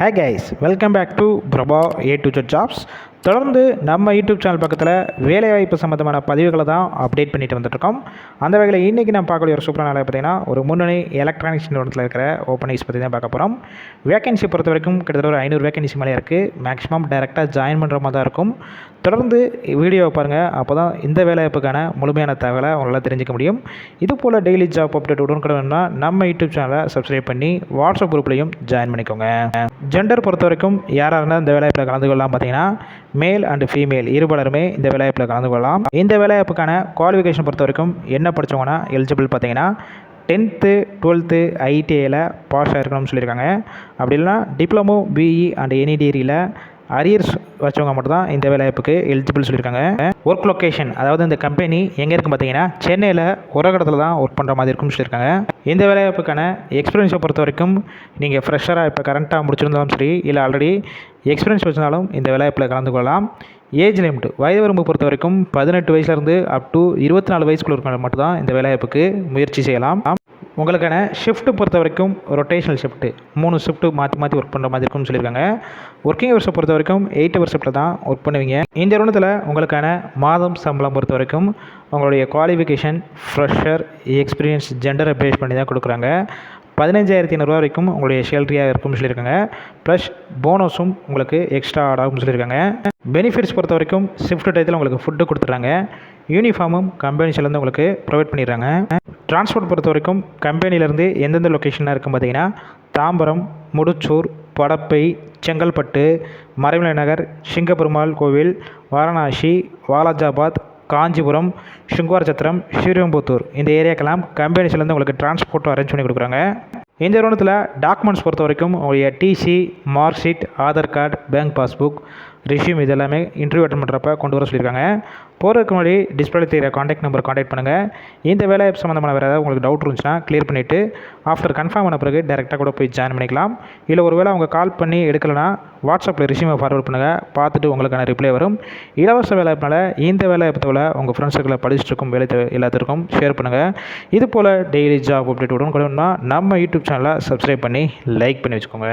Hi guys, welcome back to Bravo A to Z Jobs. தொடர்ந்து நம்ம YouTube channel பக்கத்தில் வேலைவாய்ப்பு சம்மந்தமான பதிவுகளை தான் அப்டேட் பண்ணிட்டு வந்துட்டுருக்கோம். அந்த வகையில் இன்றைக்கி நான் பார்க்கக்கூடிய ஒரு சூப்பரான வேலை பார்த்தீங்கன்னா ஒரு முன்னணி எலக்ட்ரானிக்ஸ் நிறுவனத்தில் இருக்கிற ஓப்பனிங்ஸ் பற்றி தான் பார்க்க போகிறோம் வேகன்சி பொறுத்த வரைக்கும் கிட்டத்தட்ட ஒரு ஐநூறு வேகன்சி மேலே இருக்குது மேக்ஸிமம் டேரெக்டாக ஜாயின் பண்ணுற மாதிரி தான் இருக்கும். தொடர்ந்து வீடியோவை பாருங்கள் அப்போ தான் இந்த வேலைவாய்ப்புக்கான முழுமையான தகவலை உங்களால் தெரிஞ்சிக்க முடியும். இது போல் டெய்லி ஜாப் அப்டேட் உடனுக்குடனா நம்ம யூடியூப் சேனலை சப்ஸ்கிரைப் பண்ணி வாட்ஸ்அப் குரூப்லையும் ஜாயின் பண்ணிக்கோங்க. ஜெண்டர் பொறுத்த வரைக்கும் யாராக இருந்தால் இந்த வேலைவாய்ப்பில் கலந்து கொள்ளலாம் பார்த்தீங்கன்னா மேல் அண்டு ஃபீமேல் இருபலருமே இந்த வேலைவாய்ப்பில் கலந்து கொள்ளலாம். இந்த வேலைவாய்ப்புக்கான குவாலிஃபிகேஷன் பொறுத்த வரைக்கும் என்ன படித்தவங்கன்னா எலிஜிபிள் பார்த்தீங்கன்னா டென்த்து டுவெல்த்து ஐடிஐயில் பாஸ் ஆகிருக்கணும்னு சொல்லியிருக்காங்க. அப்படி இல்லைனா டிப்ளமோ பிஇ அண்ட் எனி டிகிரியில் அரியர்ஸ் வச்சவங்க மட்டும் தான் இந்த வேலைவாய்ப்புக்கு எலிஜிபிள் சொல்லியிருக்காங்க. ஒர்க் லொக்கேஷன் அதாவது இந்த கம்பெனி எங்கே இருக்கும் பார்த்தீங்கன்னா சென்னையில் உரகடத்தில் தான் ஒர்க் பண்ணுற மாதிரி இருக்கும்னு சொல்லியிருக்காங்க. இந்த வேலைவாய்ப்புக்கான எக்ஸ்பீரியன்ஸை பொறுத்த வரைக்கும் நீங்கள் ஃப்ரெஷராக இப்போ கரண்ட்டாக முடிச்சிருந்தாலும் சரி இல்லை ஆல்ரெடி எக்ஸ்பீரியன்ஸ் வச்சுனாலும் இந்த வேலைவாய்ப்பில் கலந்து கொள்ளலாம். ஏஜ் லிமிட் வயது வரம்பு பொறுத்த வரைக்கும் பதினெட்டு வயசுலேருந்து அப் டு இருபத்தி நாலு வயசுக்குள்ள இருக்கிறவங்க மட்டும்தான் இந்த வேலைவாய்ப்புக்கு முயற்சி செய்யலாம். உங்களுக்கான ஷிஃப்ட்டு பொறுத்த வரைக்கும் ரொட்டேஷனல் ஷிஃப்ட்டு மூணு ஷிஃப்ட்டு மாற்றி மாற்றி ஒர்க் பண்ணுற மாதிரி இருக்கும்னு சொல்லியிருக்காங்க. ஒர்க்கிங் ஹவர்ஸை பொறுத்த வரைக்கும் எயிட் ஹவர் ஷிஃப்ட்டில் தான் ஒர்க் பண்ணுவீங்க. இந்த நிறுவனத்தில் உங்களுக்கான மாதம் சம்பளம் பொறுத்த வரைக்கும் உங்களுடைய குவாலிஃபிகேஷன் ஃப்ரெஷர் எக்ஸ்பீரியன்ஸ் ஜெண்டரை பேஸ் பண்ணி தான் கொடுக்குறாங்க. பதினஞ்சாயிரத்தி ஐநூறுரூவா வரைக்கும் உங்களுடைய சேலரியாக இருக்கும்னு சொல்லியிருக்காங்க. ப்ளஸ் போனஸும் உங்களுக்கு எக்ஸ்ட்ரா ஆட் ஆகும்னு சொல்லியிருக்காங்க. பெனிஃபிட்ஸ் பொறுத்த வரைக்கும் ஷிஃப்ட் டயத்தில் உங்களுக்கு ஃபுட்டு கொடுத்துட்றாங்க. யூனிஃபார்மும் கம்பெனிஸ்லேருந்து உங்களுக்கு ப்ரொவைட் பண்ணிடுறாங்க. டிரான்ஸ்போர்ட் பொறுத்த வரைக்கும் கம்பெனிலேருந்து எந்தெந்த லொக்கேஷனாக இருக்கும் பார்த்தீங்கன்னா தாம்பரம் முடிச்சூர் படப்பை செங்கல்பட்டு மறைமலை நகர் சிங்கப்பெருமாள் கோவில் வாரணாசி வாலாஜாபாத் காஞ்சிபுரம் சுங்குவாரச்சத்திரம் ஸ்ரீரம்புத்தூர் இந்த ஏரியாக்கெல்லாம் கம்பெனிஸ்லேருந்து உங்களுக்கு டிரான்ஸ்போர்ட்டும் அரேஞ்ச் பண்ணி கொடுக்குறாங்க. இந்த நிறுவனத்தில் டாக்குமெண்ட்ஸ் பொறுத்த வரைக்கும் உங்களுடைய TC mark sheet Aadhaar card bank passbook resume இது எல்லாமே இன்டர்வியூ அட்டன் பண்ணுறப்ப கொண்டு வர சொல்லியிருக்காங்க. போகிறதுக்கு முன்னாடி டிஸ்பிளே தெரியுற காண்டாக்ட் நம்பர் காண்டாக்ட் பண்ணுங்கள் இந்த வேலை சம்மந்தமான வேறு ஏதாவது உங்களுக்கு டவுட் இருந்துச்சுன்னா க்ளியர் பண்ணிவிட்டு ஆஃப்டர் கன்ஃபார்ம் பண்ண பிறகு டேரெக்டாக கூட போய் ஜாயின் பண்ணிக்கலாம். இல்லை ஒரு வேளை அவங்க கால் பண்ணி எடுக்கலைன்னா வாட்ஸ்அப்பில் ரிசீமை ஃபார்வர்ட் பண்ணுங்கள் பார்த்துட்டு உங்களுக்கான ரிப்ளை வரும். இலவச வேலைப்பினால இந்த வேலை தவிர உங்கள் ஃப்ரெண்ட்ஸுக்களை படிச்சுட்டு இருக்கும் வேலை எல்லாத்திற்கும் ஷேர் பண்ணுங்கள் இது போல் டெய்லி ஜாப் அப்டேட் உடனுக்குடனா நம்ம யூடியூப் சேனலை சப்ஸ்கிரைப் பண்ணி லைக் பண்ணி வச்சுக்கோங்க.